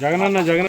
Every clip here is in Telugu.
జగనన్న జగన్.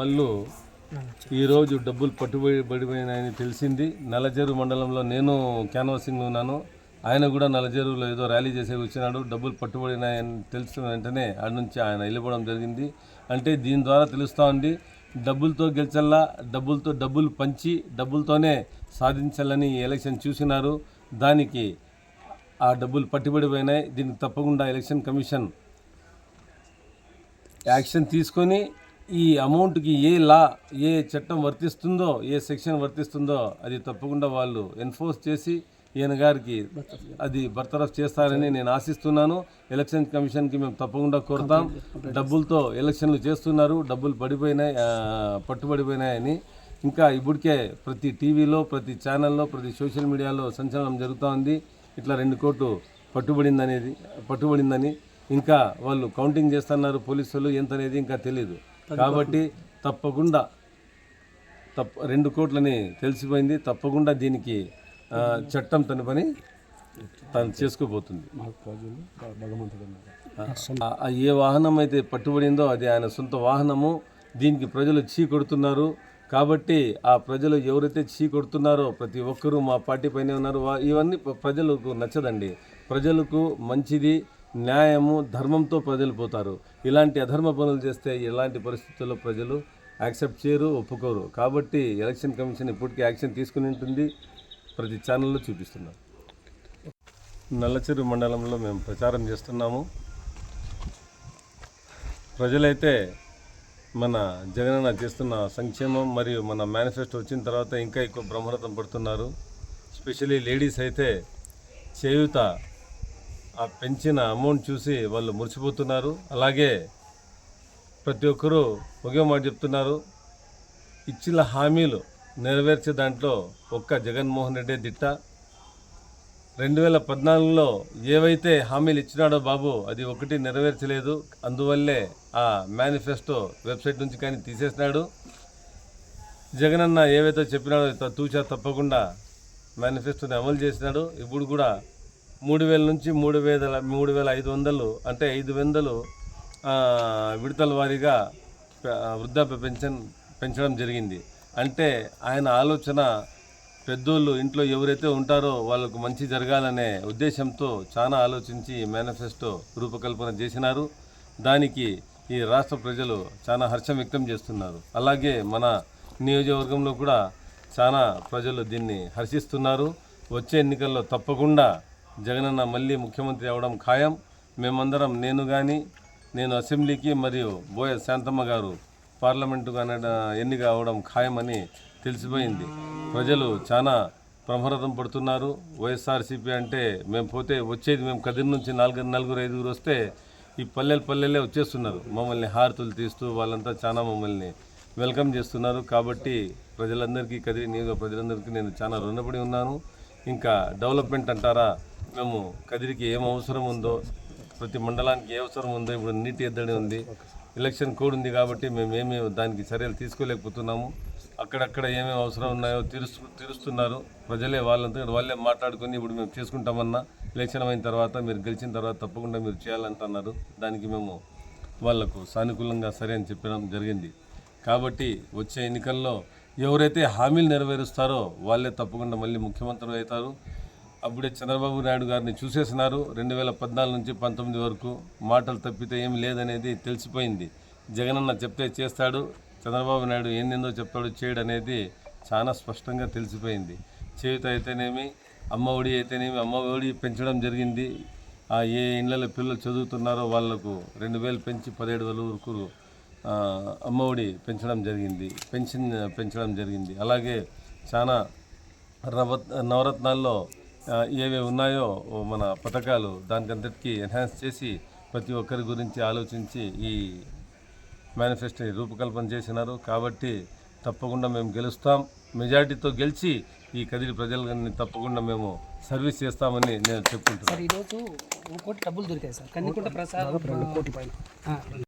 వాళ్ళు ఈరోజు డబ్బులు పట్టుబడిపోయినాయని తెలిసింది. నల్లజెరు మండలంలో నేను క్యాన్వాసింగ్ ఉన్నాను. ఆయన కూడా నల్లజెరువులో ఏదో ర్యాలీ చేసే వచ్చినాడు. డబ్బులు పట్టుబడినాయని తెలిసిన వెంటనే ఆడ నుంచి ఆయన వెళ్ళిపోవడం జరిగింది. అంటే దీని ద్వారా తెలుస్తూ ఉంది డబ్బులతో గెలిచల్లా డబ్బులతో డబ్బులు పంచి డబ్బులతోనే సాధించాలని ఈ ఎలక్షన్ చూసినారు. దానికి ఆ డబ్బులు పట్టుబడిపోయినాయి. దీనికి తప్పకుండా ఎలక్షన్ కమిషన్ యాక్షన్ తీసుకొని ఈ అమౌంట్కి ఏ లా ఏ చట్టం వర్తిస్తుందో ఏ సెక్షన్ వర్తిస్తుందో అది తప్పకుండా వాళ్ళు ఎన్ఫోర్స్ చేసి ఈయన గారికి అది బర్తరఫ్ చేస్తారని నేను ఆశిస్తున్నాను. ఎలక్షన్ కమిషన్కి మేము తప్పకుండా కోరుతాం. డబ్బులతో ఎలక్షన్లు చేస్తున్నారు. డబ్బులు పడిపోయినాయి పట్టుబడిపోయినాయని. ఇంకా ఇప్పటికే ప్రతి టీవీలో ప్రతి ఛానల్లో ప్రతి సోషల్ మీడియాలో సంచలనం జరుగుతూ ఉంది. ఇట్లా రెండు కోట్లు పట్టుబడిందనేది పట్టుబడిందని ఇంకా వాళ్ళు కౌంటింగ్ చేస్తున్నారు పోలీసులు. ఎంత అనేది ఇంకా తెలియదు కాబట్టి తప్పకుండా తప్ప రెండు కోట్లని తెలిసిపోయింది. తప్పకుండా దీనికి చట్టం తన పని తను చేసుకోబోతుంది. ఏ వాహనం అయితే పట్టుబడిందో అది ఆయన సొంత వాహనము. దీనికి ప్రజలు చీ కొడుతున్నారు. కాబట్టి ఆ ప్రజలు ఎవరైతే చీ కొడుతున్నారో ప్రతి ఒక్కరూ మా పార్టీ పైనే ఉన్నారు. ఇవన్నీ ప్రజలకు నచ్చదండి. ప్రజలకు మంచిది. న్యాయము ధర్మంతో ప్రజలు పోతారు ఇలాంటి అధర్మ పనులు చేస్తే ఇలాంటి పరిస్థితుల్లో ప్రజలు యాక్సెప్ట్ చేయరు ఒప్పుకోరు. కాబట్టి ఎలక్షన్ కమిషన్ ఇప్పటికీ యాక్షన్ తీసుకుని ఉంటుంది. ప్రతి ఛానల్లో చూపిస్తున్నాం. నల్లచెరు మండలంలో మేము ప్రచారం చేస్తున్నాము. ప్రజలైతే మన జగనన్న చేస్తున్న సంక్షేమం మరియు మన మేనిఫెస్టో వచ్చిన తర్వాత ఇంకా ఎక్కువ బ్రహ్మరథం పడుతున్నారు. స్పెషలీ లేడీస్ అయితే చేయూత ఆ పెంచిన అమౌంట్ చూసి వాళ్ళు మురిసిపోతున్నారు. అలాగే ప్రతి ఒక్కరూ ఒకే మాట చెప్తున్నారు. ఇచ్చిన హామీలు నెరవేర్చే దాంట్లో ఒక్క జగన్మోహన్ రెడ్డి దిట్ట. రెండు వేల పద్నాలుగులో ఏవైతే హామీలు ఇచ్చినాడో బాబు అది ఒకటి నెరవేర్చలేదు. అందువల్లే ఆ మేనిఫెస్టో వెబ్సైట్ నుంచి కానీ తీసేసినాడు. జగనన్న ఏవైతే చెప్పినాడో తూచా తప్పకుండా మేనిఫెస్టోని అమలు చేసినాడు. ఇప్పుడు కూడా మూడు వేల నుంచి మూడు వేల మూడు వేల ఐదు వందలు అంటే ఐదు వందలు విడతల వారీగా వృద్ధాప్య పెన్షన్ పెంచడం జరిగింది. అంటే ఆయన ఆలోచన పెద్దోళ్ళు ఇంట్లో ఎవరైతే ఉంటారో వాళ్ళకు మంచి జరగాలనే ఉద్దేశంతో చాలా ఆలోచించి మేనిఫెస్టో రూపకల్పన చేసినారు. దానికి ఈ రాష్ట్ర ప్రజలు చాలా హర్షం వ్యక్తం చేస్తున్నారు. అలాగే మన నియోజకవర్గంలో కూడా చాలా ప్రజలు దీన్ని హర్షిస్తున్నారు. వచ్చే ఎన్నికల్లో తప్పకుండా జగనన్న మళ్ళీ ముఖ్యమంత్రి అవడం ఖాయం. మేమందరం నేను కానీ నేను అసెంబ్లీకి మరియు బోయ శాంతమ్మ గారు పార్లమెంటుకు కానీ ఎన్నిక అవడం ఖాయమని తెలిసిపోయింది. ప్రజలు చాలా బ్రహ్మరథం పడుతున్నారు. వైఎస్ఆర్సీపీ అంటే మేము పోతే వచ్చేది మేము కదిరి నుంచి నాలుగు నలుగురు ఐదుగురు వస్తే ఈ పల్లెలు పల్లెలే వచ్చేస్తున్నారు. మమ్మల్ని హారతులు తీస్తూ వాళ్ళంతా చాలా మమ్మల్ని వెల్కమ్ చేస్తున్నారు. కాబట్టి ప్రజలందరికీ కదిరి నియోజక ప్రజలందరికీ నేను చాలా రుణపడి ఉన్నాను. ఇంకా డెవలప్మెంట్ అంటారా? మేము కదిరికి ఏం అవసరం ఉందో ప్రతి మండలానికి ఏ అవసరం ఉందో ఇప్పుడు నీటి ఎద్దడి ఉంది. ఎలక్షన్ కోడ్ ఉంది కాబట్టి మేము ఏమీ దానికి చర్యలు తీసుకోలేకపోతున్నాము. అక్కడక్కడ ఏమేమి అవసరం ఉన్నాయో తీరుస్తు తీరుస్తున్నారు. ప్రజలే వాళ్ళంతా వాళ్ళే మాట్లాడుకొని ఇప్పుడు మేము చేసుకుంటామన్నా ఎలక్షన్ అయిన తర్వాత మీరు గెలిచిన తర్వాత తప్పకుండా మీరు చేయాలంటున్నారు. దానికి మేము వాళ్ళకు సానుకూలంగా సరే అని చెప్పడం జరిగింది. కాబట్టి వచ్చే ఎన్నికల్లో ఎవరైతే హామీలు నెరవేరుస్తారో వాళ్ళే తప్పకుండా మళ్ళీ ముఖ్యమంత్రులు అవుతారు. అప్పుడే చంద్రబాబు నాయుడు గారిని చూసేసినారు. రెండు వేల పద్నాలుగు నుంచి పంతొమ్మిది వరకు మాటలు తప్పితే ఏం లేదనేది తెలిసిపోయింది. జగనన్న చెప్తే చేస్తాడు చంద్రబాబు నాయుడు ఏందేందో చెప్తాడు చేయడు అనేది చాలా స్పష్టంగా తెలిసిపోయింది. చేయుత అయితేనేమి అమ్మ ఒడి అయితేనేమి అమ్మ ఒడి పెంచడం జరిగింది. ఆ ఏ ఇళ్ళలో పిల్లలు చదువుతున్నారో వాళ్ళకు రెండు వేలు పెంచి పదిహేడు వేల వరకు అమ్మ ఒడి పెంచడం జరిగింది పెన్షన్ పెంచడం జరిగింది. అలాగే చాలా రవ నవరత్నాల్లో ఏవే ఉన్నాయో మన పథకాలు దానికంతటికీ ఎన్హాన్స్ చేసి ప్రతి ఒక్కరి గురించి ఆలోచించి ఈ మేనిఫెస్టోని రూపకల్పన చేసినారు. కాబట్టి తప్పకుండా మేము గెలుస్తాం. మెజారిటీతో గెలిచి ఈ కదిరి ప్రజలని తప్పకుండా మేము సర్వీస్ చేస్తామని నేను చెప్పుకుంటున్నాను. సార్ ఈరోజు ఒక కోటి డబ్బులు దొరికాయి సార్. కందికుంట ప్రసాద్ కోటి పైన.